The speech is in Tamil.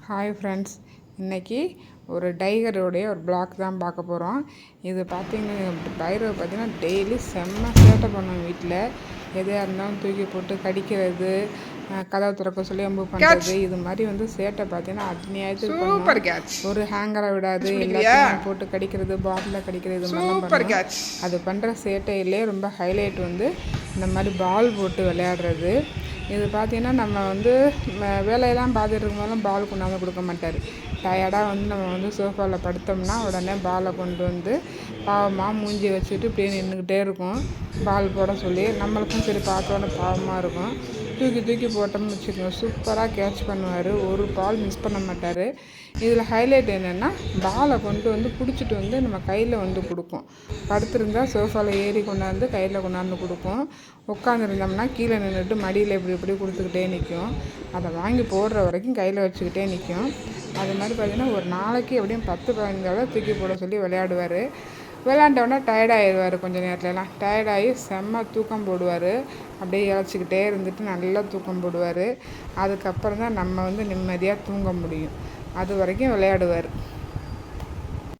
ஹாய் ஃப்ரெண்ட்ஸ் இன்றைக்கி ஒரு டைகருடைய ஒரு பிளாக் தான் பார்க்க போகிறோம் இது பார்த்திங்கன்னா பைரவ பார்த்திங்கன்னா டெய்லி செம்ம சேட்டை பண்ணும் வீட்டில் எதையாக இருந்தாலும் தூக்கி போட்டு கடிக்கிறது கதவை திறக்க சொல்லி அம்பு பண்ணுறது இது மாதிரி வந்து சேட்டை பார்த்தீங்கன்னா கேட்ச் ஒரு ஹேங்கரை விடாது எல்லாத்தையும் போட்டு கடிக்கிறது பாட்டில் கடிக்கிறது இது மாதிரிலாம் அது பண்ணுற சேட்டையிலே ரொம்ப ஹைலைட் வந்து இந்த மாதிரி பால் போட்டு விளையாடுறது. இது பார்த்தீங்கன்னா நம்ம வந்து வேலையெல்லாம் பார்த்துட்டு இருக்கும்போதெல்லாம் பால் கொண்டாந்து கொடுக்க மாட்டார். டயர்டாக வந்து நம்ம வந்து சோஃபாவில் படுத்தோம்னா உடனே பாலை கொண்டு வந்து பாவமாக மூஞ்சி வச்சுட்டு இப்படியே நின்றுக்கிட்டே இருக்கும். பால் போட சொல்லி நம்மளுக்கும் சரி பார்த்தோன்னே பாவமாக இருக்கும். தூக்கி தூக்கி போட்டோம்னு வச்சுக்கோங்க. சூப்பராக கேட்ச் பண்ணுவார். ஒரு பால் மிஸ் பண்ண மாட்டார். இதில் ஹைலைட் என்னென்னா பாலை கொண்டு வந்து பிடிச்சிட்டு வந்து நம்ம கையில் வந்து கொடுக்கும். படுத்திருந்தால் சோஃபாவில் ஏறி கொண்டாந்து கையில் கொண்டாந்து கொடுக்கும். உட்காந்துருந்தோம்னா கீழே நின்றுட்டு மடியில் இப்படி இப்படி கொடுத்துக்கிட்டே நிற்கும் அதை வாங்கி போடுற வரைக்கும் கையில் வச்சுக்கிட்டே நிற்கும் அது மாதிரி பார்த்திங்கன்னா ஒரு நாளைக்கு எப்படியும் பத்து பதினஞ்சு தூக்கி போட சொல்லி விளையாடுவார். விளையாண்டவுடனே டயர்டாயிடுவார் கொஞ்ச நேரத்துலலாம். டயர்டாகி செம்ம தூக்கம் போடுவார். அப்படியே இழைச்சிக்கிட்டே இருந்துட்டு நல்லா தூக்கம் போடுவார். அதுக்கப்புறம் தான் நம்ம வந்து நிம்மதியாக தூங்க முடியும். அது வரைக்கும் விளையாடுவார்.